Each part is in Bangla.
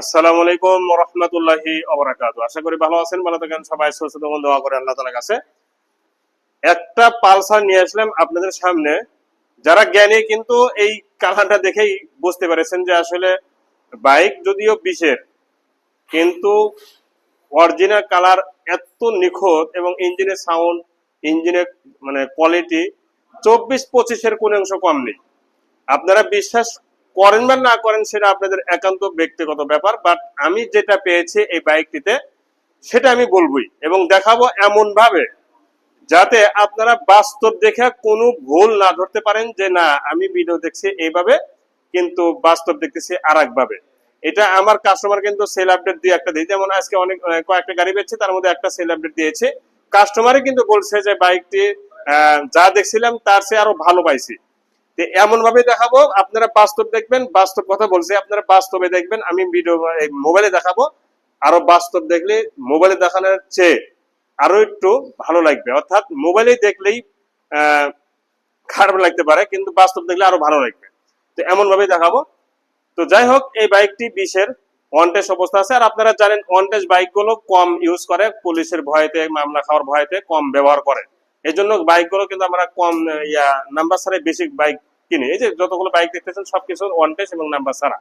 আসসালামু আলাইকুম রহমতুল্লাহি অবরাকাত আশা করি ভালো আছেন, ভালো থাকেন, সবাই সুস্থ থাকুন, দোয়া করে আল্লাহ তালার কাছে। একটা পালসার নিয়ে আসলাম আপনাদের সামনে। যারা জ্ঞানী কিন্তু এই কালারটা দেখেই বুঝতে পেরেছেন যে আসলে বাইক যদিও বিশের, কিন্তু অরিজিনাল কালার এত নিখুঁত এবং ইঞ্জিনের সাউন্ড ইঞ্জিনের মানে কোয়ালিটি চব্বিশ পঁচিশের কোন অংশ কম নেই। আপনারা বিশ্বাস করেন বা না করেন সেটা আপনাদের একান্ত ব্যক্তিগত ব্যাপার বাট আমি যেটা পেয়েছি এই বাইকটিতে সেটা আমি বলবই এবং দেখাবো এমন ভাবে যাতে আপনারা বাস্তব দেখে কোনো ভুল না ধরতে পারেন যে না, আমি ভিডিও দেখছি এইভাবে, কিন্তু বাস্তব দেখতেছি আর একভাবে এটা আমার কাস্টমার কিন্তু সেল আপডেট দিয়ে একটা দিই যেমন আজকে অনেক কয়েকটা গাড়ি বেচছে, তার মধ্যে একটা সেল আপডেট দিয়েছে। কাস্টমারই কিন্তু বলছে যে বাইকটি যা দেখছিলাম তার চেয়ে আরও ভালো পাইছি। এমন ভাবে দেখাবো, আপনারা বাস্তব দেখবেন, বাস্তব কথা বলছি, আপনারা বাস্তবে দেখবেন, আমি ভিডিও মোবাইলে দেখাবো। আরও বাস্তব দেখলে মোবাইলে দেখানোর চেয়ে আরও একটু ভালো লাগবে। অর্থাৎ মোবাইলে দেখলেই খারাপ লাগতে পারে, কিন্তু বাস্তব দেখলে আরও ভালো লাগবে। তো এমন ভাবে দেখাবো। তো যাই হোক, এই বাইকটি বিশের ওয়ান্টেজ অবস্থা আছে। আর আপনারা জানেন ওয়ান্টেজ বাইকগুলো কম ইউজ করে, পুলিশের ভয়তে, মামলা খাওয়ার ভয়তে কম ব্যবহার করে। এই জন্য বাইকগুলো কিন্তু আমরা কম ইয়া নাম্বার ছাড়াই বেশি বাইক কিনি, এই যে যতগুলো বাইক দেখতেছেন, সবকিছু ওয়ান্টেজ এবং নাম্বার ছাড়া।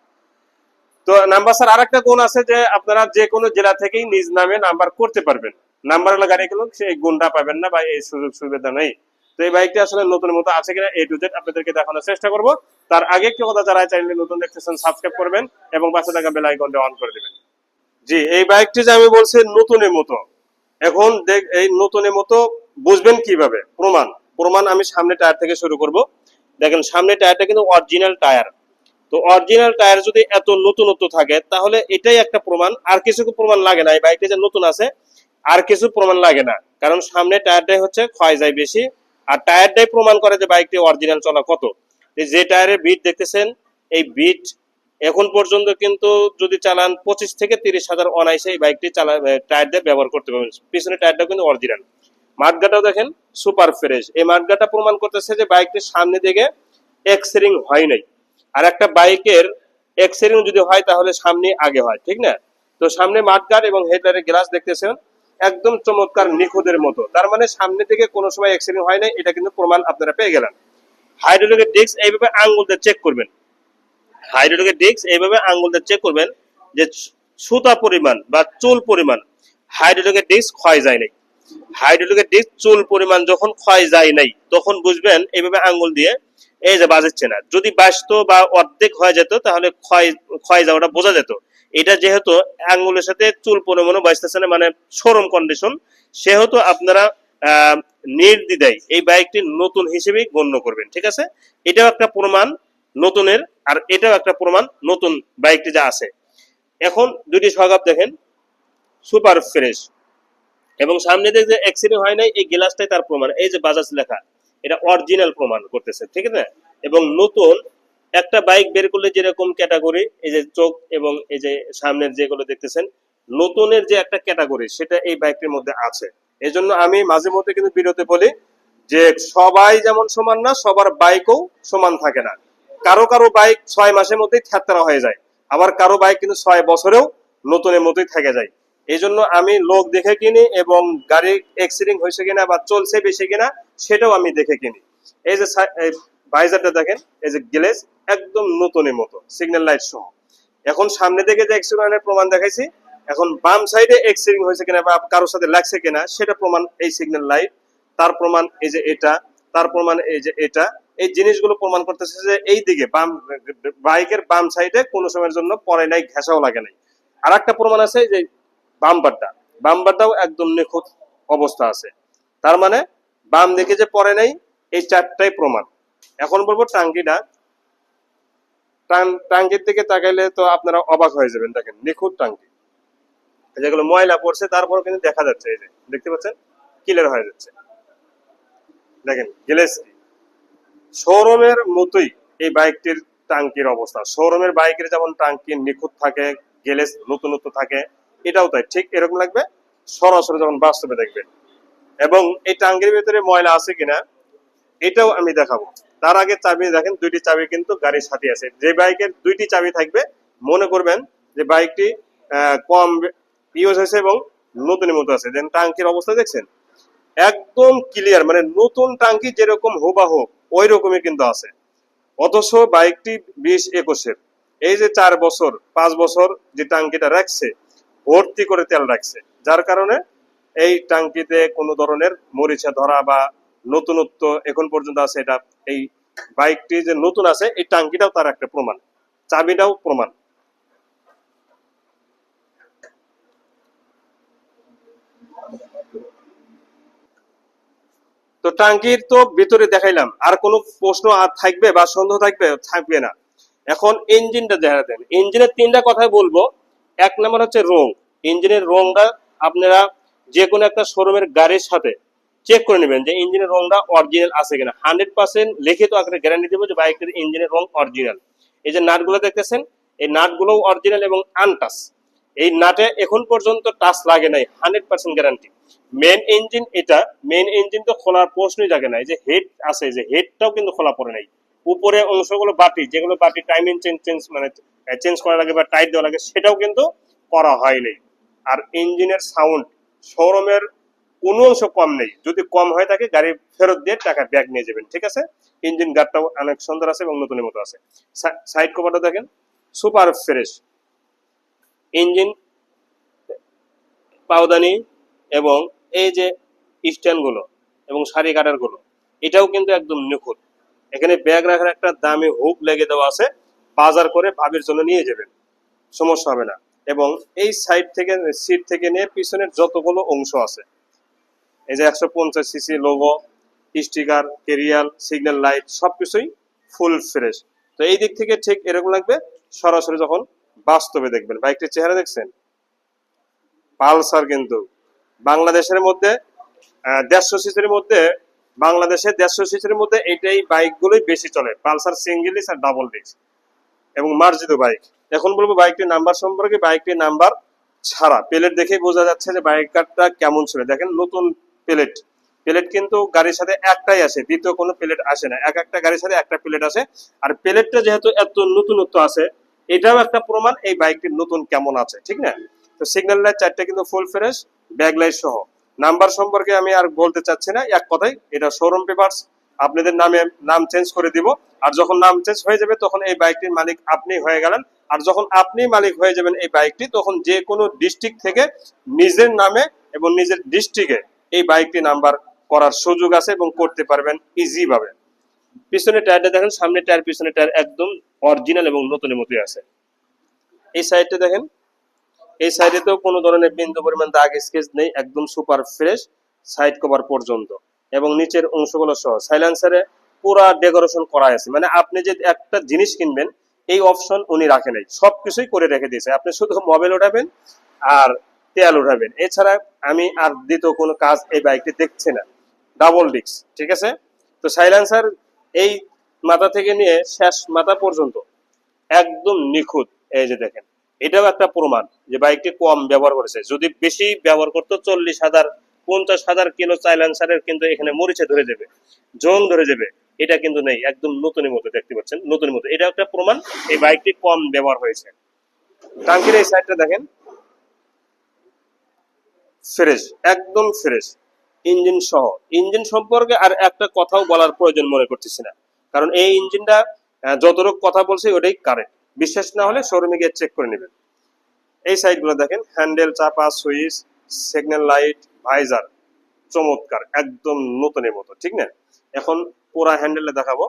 তো নাম্বার স্যার আরেকটা গুণ আছে যে, আপনারা যে কোনো জেলা থেকেই নিজ নামে নাম্বার করতে পারবেন। নাম্বার হলো গাড়িগুলো সেই গুণটা পাবেন না বা এই সুযোগ সুবিধা নেই। তো এই বাইকটি আসলে নতুন মতো আছে কিনা এ টু জেড আপনাদেরকে দেখানোর চেষ্টা করব। তার আগে একটু কথা, যারা চাইলে নতুন দেখতেছেন সাবস্ক্রাইব করবেন এবং পাশে থাকা বেল আইকনটা অন করে দিবেন। জি, এই বাইকটি যে আমি বলছি নতুনের মতো। এখন দেখ, এই নতুনের মতো বুঝবেন কীভাবে? প্রমাণ। প্রমাণ আমি সামনে টায়ার থেকে শুরু করব। দেখেন, সামনে টায়ারটা কিন্তু অরিজিনাল টায়ার। তো অরিজিনাল টায়ার যদি এত নতুনত্ব থাকে, তাহলে এটাই একটা প্রমাণ। আর কিছু প্রমাণ লাগে না, এই বাইকটা যে নতুন আছে, আর কিছু প্রমাণ লাগে না। কারণ সামনে টায়ারটাই হচ্ছে ক্ষয় যায় বেশি, আর টায়ারটাই প্রমাণ করে যে বাইকটি অরিজিনাল চলা কত। যে টায়ারের বিট দেখতেছেন, এই বিট এখন পর্যন্ত কিন্তু যদি চালান পঁচিশ থেকে তিরিশ হাজার অনাইসে এই বাইকটি চালা টায়ার দিয়ে ব্যবহার করতে পারবেন। পিছনে টায়ারটা কিন্তু অরিজিনাল মাঠগাটাও দেখেন সুপার ফ্রেশ এই মাঠগাটা প্রমাণ করতেছে যে বাইকটির সামনে দিকে এক্সরিং হয় নাই। আর একটা বাইকের এক্সেরিং যদি হয়, তাহলে সামনে আগে হয়, ঠিক না? তো সামনে মাঠগার্ড এবং হেডলাইটের গ্লাস দেখতেছেন, একদম চমৎকার নিখুঁতের মতো। তার মানে সামনে থেকে কোনো সময় এক্সিডেন্ট হয় নাই, এটা কিন্তু প্রমাণ আপনারা পেয়ে গেলেন। হাইড্রোলিকের ডিস্ক এইভাবে আঙ্গুল দিয়ে চেক করবেন। হাইড্রোলিকের ডিস্ক এইভাবে আঙ্গুল দিয়ে চেক করবেন যে সুতা পরিমাণ বা চুল পরিমাণ হাইড্রোলিকের ডিস্ক ক্ষয় যায় নাই। হাইড্রোলিকের ডিস্ক চুল পরিমাণ যখন ক্ষয় যায় নাই তখন বুঝবেন এইভাবে আঙ্গুল দিয়ে এই যে বাজাচ্ছে না। যদি বাঁচতো বা অর্ধেক হয়ে যেত তাহলে ক্ষয় ক্ষয় যাওয়াটা বোঝা যেত। এটা যেহেতু আঙ্গুলের সাথে চুল পরিমাণও বাঁচতেছে না মানে সরম কন্ডিশন সেহেতু আপনারা আহ, নির্দ্বিধায় এই বাইকটি নতুন হিসেবে গণ্য করবেন ঠিক আছে? এটাও একটা প্রমাণ নতুনের আর এটাও একটা প্রমাণ নতুন বাইকটি যা আছে। এখন দুটি সগাপ দেখেন সুপার ফ্রেশ। এবং সামনে যে অ্যাক্সিডেন্ট হয় নাই, এই গ্লাসটাই তার প্রমাণ। এই যে বাজাজ লেখা, এটা অরিজিনাল প্রমাণ করতেছে, ঠিক আছে? এবং নতুন একটা বাইক বের করলে যেরকম ক্যাটাগরি এই যে চোখ এবং এই যে সামনের যেগুলো দেখতেছেন, নতুনের যে একটা ক্যাটাগরি সেটা এই বাইকটির মধ্যে আছে। এই জন্য আমি মাঝে মধ্যে কিন্তু বিরতে বলি যে সবাই যেমন সমান না, সবার বাইকও সমান থাকে না। কারও কারও বাইক ছয় মাসের মধ্যেই থ্যাতরা হয়ে যায়। আবার কারও বাইক কিন্তু ছয় বছরেও নতুনের মতোই থেকে যায়। এই জন্য আমি লোক দেখে কিনি এবং গাড়ি অ্যাক্সিডেন্ট হয়েছে কিনা বা চলছে বেশি কিনা সেটাও আমি দেখে কিনি। এই যে ভাইজারটা দেখেন, এই যে গ্লেস একদম নতুনের মতো সিগন্যাল লাইট সহ। এখন সামনে থেকে যে অ্যাক্সিডেন্টের প্রমাণ দেখাইছি। এখন বাম সাইডে অ্যাক্সিডেন্ট হয়েছে কিনা বা কারোর সাথে লাগছে কিনা, সেটা প্রমাণ এই সিগন্যাল লাইট তার প্রমাণ এই যে এটা, তার প্রমাণ এই যে এটা। এই জিনিসগুলো প্রমাণ করতেছে যে এই দিকে বাম, বাইকের বাম সাইডে কোনো সময়ের জন্য পরে নাই, ঘেঁষাও লাগে নাই। আর একটা প্রমাণ আছে যে বাম্পারটা বাম্পারটাও একদম নিখুঁত অবস্থা আছে। তার মানে বাম দিকে যে পরে নাই, এই চারটাই প্রমাণ। এখন বলব টাঙ্কিটা টাং- টাঙ্কির দিকে তাকাইলে তো আপনারা অবাক হয়ে যাবেন, দেখেন নিখুঁত টাঙ্কি যেগুলো ময়লা পড়ছে তারপর কিন্তু দেখা যাচ্ছে, এই যে দেখতে পাচ্ছেন? ক্লিয়ার হয়ে যাচ্ছে। দেখেন গ্লেস কি শোরুমের মতোই এই বাইকটির টাঙ্কির অবস্থা। শোরুমের বাইকের যেমন টাঙ্কি নিখুঁত থাকে গ্লেস নতুনত্ব থাকে এটাও তাই, ঠিক এরকম লাগবে? সরাসরি যখন বাস্তবে দেখবেন এবং এই টাঙ্কির ভিতরে ময়লা আছে কিনা, এটাও আমি দেখাবো। তার আগে চাবি, দেখেন, দুইটি চাবি কিন্তু গাড়ির সাথে আছে। যে বাইকের দুইটি চাবি থাকবে, মনে করবেন যে বাইকটি কম ইউজ হয়েছে এবং নতুনের মতো আছে। দেন টাঙ্কির অবস্থা দেখছেন? একদম ক্লিয়ার মানে নতুন টাঙ্কি যেরকম হুবাহু ওই রকমই কিন্তু আছে। অথচ বাইকটি বিশ একুশের। এই যে চার বছর, পাঁচ বছর যে টাঙ্কিটা রাখছে ভর্তি করে তেল রাখছে। যার কারণে এই টাঙ্কিতে কোনো ধরনের মরিচা ধরা বা নতুনত্ব এখন পর্যন্ত আছে, এটা এই বাইকটি যে নতুন আছে, এই টাঙ্কিটাও তার একটা প্রমাণ। চাবিটাও প্রমাণ। তো টাঙ্কির তো ভিতরে দেখাইলাম, আর কোনো প্রশ্ন আর থাকবে বা সন্দেহ থাকবে থাকবে না। এখন ইঞ্জিনটা দেখা দেন। ইঞ্জিনের তিনটা কথাই বলব। এক নম্বর হচ্ছে রং ইঞ্জিনের রংটা আপনারা যে কোনো একটা শোরুমের গাড়ির সাথে চেক করে নেবেন যে ইঞ্জিনের রংটা অরিজিনাল আছে কিনা। হান্ড্রেড পার্সেন্ট লিখিত আকারে গ্যারান্টি দেবো যে বাইকের ইঞ্জিনের রং অরিজিনাল এই যে নাটগুলো দেখতেছেন, এই নাটগুলো অরিজিনাল এবং আনটাস এই নাটে এখন পর্যন্ত টাচ লাগে নাই hundred percent guarantee main engine এটা মেন ইঞ্জিন তো খোলার প্রশ্নই জাগে নাই যে হেড আছে, যে হেডটাও কিন্তু খোলা পড়ে নাই। উপরে অংশগুলো বাটি, যেগুলো বাটি টাইমিং চেঞ্জ চেঞ্জ মানে চেঞ্জ করা লাগে বা টাইট দেওয়া লাগে সেটাও কিন্তু করা হয়নি। আর ইঞ্জিনের সাউন্ড শোরুমের কোনো অংশ কম নেই। যদি কম হয় থাকে, গাড়ি ফেরত দিয়ে টাকা ব্যাগ নিয়ে যাবেন, ঠিক আছে? ইঞ্জিন গার্ডটাও অনেক সুন্দর আছে এবং নতুনের মতো আছে। সাইড কভারটা দেখেন সুপার ফ্রেশ ইঞ্জিন পাউদানি এবং এই যে স্ট্যান্ডগুলো এবং সারি কাটারগুলো, এটাও কিন্তু একদম নিখুঁত। এখানে ব্যাগ রাখার একটা দামি হুক লেগে দেওয়া আছে। বাজার করে ভাবির জন্য নিয়ে যাবেন। সমস্যা হবে না। এবং এই সাইড থেকে সিট থেকে নিয়ে পিছনের যতগুলো অংশ আছে। এই যে একশো পঞ্চাশ CC logo sticker carrier signal light সবকিছুই ফুল ফ্রেশ তো এই দিক থেকে ঠিক এরকম লাগবে, সরাসরি যখন বাস্তবে দেখবেন। বাইকটির চেহারা দেখছেন? পালসার কিন্তু। বাংলাদেশের মধ্যে দেড়শো সিসির মধ্যে বাংলাদেশে দেড়শো সিসির মধ্যে এইটাই বাইকগুলোই বেশি চলে। পালসার সিঙ্গেল আর ডাবল ডিস্ক এবং মার্জিত বাইক। এখন বলব বাইকটির নাম্বার সম্পর্কে বাইকটির নাম্বার ছাড়া। প্লেট দেখেই বোঝা যাচ্ছে যে বাইকটা কেমন ছিল। দেখেন নতুন প্লেট। প্লেট কিন্তু গাড়ির সাথে একটাই আসে, দ্বিতীয় কোনো প্লেট আসে না। এক একটা গাড়ির সাথে একটা প্লেট আসে। আর প্লেটটা যেহেতু এত নতুনত্ব আছে, এটাও একটা প্রমাণ এই বাইকটির নতুন কেমন আছে, ঠিক না? তো সিগন্যাল লাইট চারটে কিন্তু ফুল ফ্রেশ ব্যাগ লাইট সহ। নাম্বার সম্পর্কে আমি আর বলতে চাচ্ছি না, এক কথাই, এটা শোরুম পেপারস আপনাদের নামে নাম চেঞ্জ করে দিব, আর যখন নাম চেঞ্জ হয়ে যাবে, তখন এই বাইকটির মালিক আপনি হয়ে গেলেন, আর যখন আপনি মালিক হয়ে যাবেন এই বাইকটি তখন যে কোনো ডিস্ট্রিক্ট থেকে নিজের নামে এবং নিজের ডিস্ট্রিক্টে এই বাইকটি নাম্বার করার সুযোগ আছে এবং করতে পারবেন ইজি ভাবে। পিছনে টায়ারটা দেখেন সামনে টায়ার পিছনে টায়ার একদম অরিজিনাল এবং নতুনের মতোই আছে। এই সাইডটা দেখেন এই সাইডে তো কোনো ধরনের বিন্দু পরিমাণ দাগ স্কেচ নেই, একদম সুপার ফ্রেশ সাইড কভার পর্যন্ত। এবং নিচের অংশগুলো সহ। সাইলেন্সারে পুরা ডেকোরেশন করা আছে। মানে আপনি যে একটা জিনিস কিনবেন, এই অপশন উনি রাখে নাই। সবকিছুই করে রেখে দিয়েছে। আপনি শুধু মোবাইল উঠাবেন আর তেল উঠাবেন। এছাড়া আমি আর দ্বিতীয় কোনো কাজ এই বাইকটি দেখছি না। ডাবল ডিস্ক ঠিক আছে? তো সাইলেন্সার এই মাথা থেকে নিয়ে শেষ মাথা পর্যন্ত একদম নিখুঁত। এই যে দেখেন। এটাও একটা প্রমাণ যে বাইকটি কম ব্যবহার করেছে। যদি বেশি ব্যবহার করতো, চল্লিশ হাজার, পঞ্চাশ হাজার কিলো সাইলেন্সারের কিন্তু এখানে মরিচে ধরে যাবে জং ধরে যাবে। এটা কিন্তু নেই, একদম নতুনের মতো, দেখতে পাচ্ছেন? নতুনের মতো। এটা একটা প্রমাণ, এই বাইকটি কম ব্যবহার হয়েছে। টাঙ্কির এই সাইডটা দেখেন। ফ্রেশ, একদম ফ্রেশ, ইঞ্জিন সহ। ইঞ্জিন সম্পর্কে আর একটা কথাও বলার প্রয়োজন মনে করতেছি না। কারণ এই ইঞ্জিনটা যতটুকু কথা বলছে, ওটাই কারেক্ট বিশ্বাস না হলে শোরুমে গিয়ে চেক করে নেবেন। এই সাইডগুলো দেখেন হ্যান্ডেল চাপা সুইচ সিগন্যাল লাইট ভাইজার চমৎকার, একদম নতুনের মতো, ঠিক না? এখন পুরা হ্যান্ডেলে দেখাবো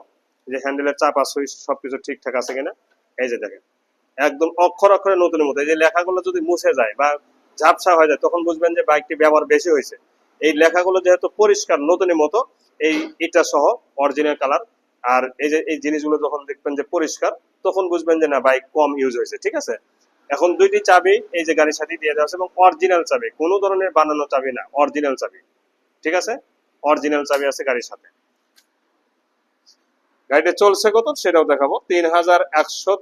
যে হ্যান্ডেলের চাপা সুইচ সবকিছু ঠিকঠাক আছে কিনা। এই যে দেখেন, একদম অক্ষর অক্ষরে নতুনের মতো। এই যে লেখাগুলো যদি মুছে যায় বা ঝাপসা হয়ে যায়, তখন বুঝবেন যে বাইকটি ব্যবহার বেশি হয়েছে। এই লেখাগুলো যেহেতু পরিষ্কার, নতুনের মতো, এই এটা সহ অরিজিনাল কালার আর এই যে, এই জিনিসগুলো যখন দেখবেন যে পরিষ্কার, তখন বুঝবেন যে না বাইক কম ইউজ হয়েছে, ঠিক আছে? এখন দুইটি চাবি এই যে গাড়ির সাথে দিয়ে দেওয়া আছে এবং অরিজিনাল চাবি, কোনো ধরনের বানানো চাবি না অরিজিনাল চাবি, ঠিক আছে? অরিজিনাল চাবি আছে গাড়ির সাথে। গাড়িটা চলছে কত? সেটাও দেখাবো। তিন হাজার একশো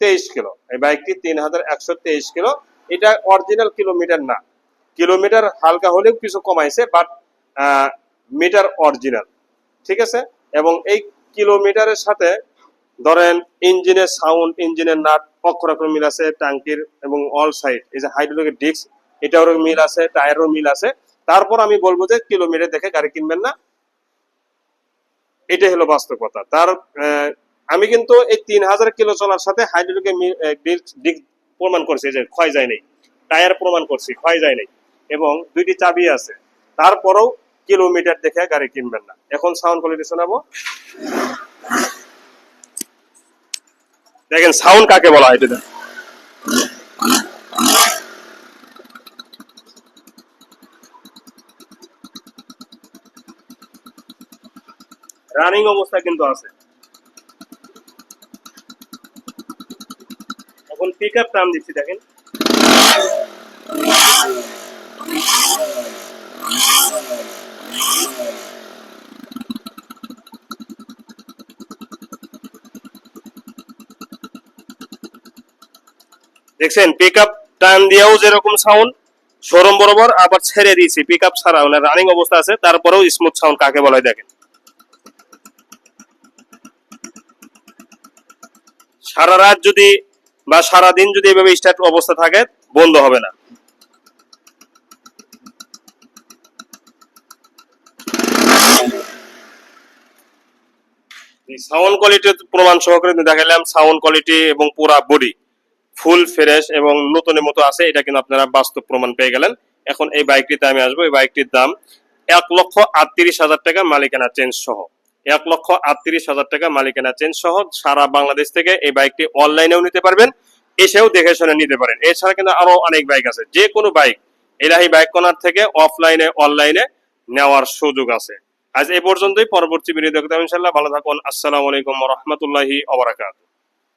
তেইশ কিলো। এই বাইকটি তিন হাজার একশো তেইশ কিলো। এটা অরিজিনাল কিলোমিটার না। কিলোমিটার হালকা হলেও কিছু কমাইছে বাট মিটার অরিজিনাল ঠিক আছে? এবং এই কিলোমিটারের সাথে ধরেন ইঞ্জিনের সাউন্ড ইঞ্জিনের নাট, অক্ষরাক্ষর মিল আছে, ট্যাঙ্কির এবং অল সাইড এই যে হাইড্রোলিকের ডিস্ক এটারও মিল আছে টায়ারও মিল আছে। তারপর আমি বলব যে কিলোমিটার দেখে গাড়ি কিনবেন না। এটাই হলো বাস্তবতা। তার আমি কিন্তু এই তিন হাজার কিলো চলার সাথে হাইড্রোলিকের ডিস্ক প্রমাণ করছি যে ক্ষয় যায় নাই। টায়ার প্রমাণ করছি, ক্ষয় যায় নাই। এবং দুইটি চাবি আছে। তারপরেও কিলোমিটার দেখে গাড়ি কিনবেন না। এখন সাউন্ড কোয়ালিটি শোনাবো। দেখেন সাউন্ড কাকে বলা হয়, এটা রানিং অবস্থা কিন্তু আছে। এখন পিক আপ টার্ম দিচ্ছি, দেখেন। দেখছেন পিক আপ টান দিয়েও যেরকম সাউন্ড শোরুম বরাবর আবার ছেড়ে দিয়েছি। পিক আপ ছাড়া মানে রানিং অবস্থা আছে, তারপরেও স্মুথ সাউন্ড কাকে বলা দেখেন। সারা রাত যদি বা সারা দিন যদি এভাবে স্টার্ট অবস্থা থাকে, বন্ধ হবে না। সাউন্ড কোয়ালিটি প্রমাণ সহকারে দেখালাম সাউন্ড কোয়ালিটি এবং পুরা বডি ফুল, ফ্রেশ এবং নতুনের মতো আছে, এটা কিন্তু আপনারা বাস্তব প্রমাণ পেয়ে গেলেন। এখন এই বাইকটিতে আমি আসব, এই বাইকটির দাম এক লক্ষ আটত্রিশ হাজার টাকা মালিকানা চেঞ্জ সহ। এক লক্ষ আটত্রিশ হাজার টাকা মালিকানা চেঞ্জ সহ সারা বাংলাদেশ থেকে এই বাইকটি অনলাইনেও নিতে পারবেন, এসেও দেখে শুনে নিতে পারেন। এছাড়া কিন্তু আরও অনেক বাইক আছে, যে কোনো বাইক, এলাহি বাইক কর্নার থেকে অফলাইনে অনলাইনে নেওয়ার সুযোগ আছে। আজ এই পর্যন্তই, পরবর্তী ভিডিও দেখতে ইনশাল্লাহ ভালো থাকুন, আসসালামু আলাইকুম রহমতুল্লাহি অবরাকাত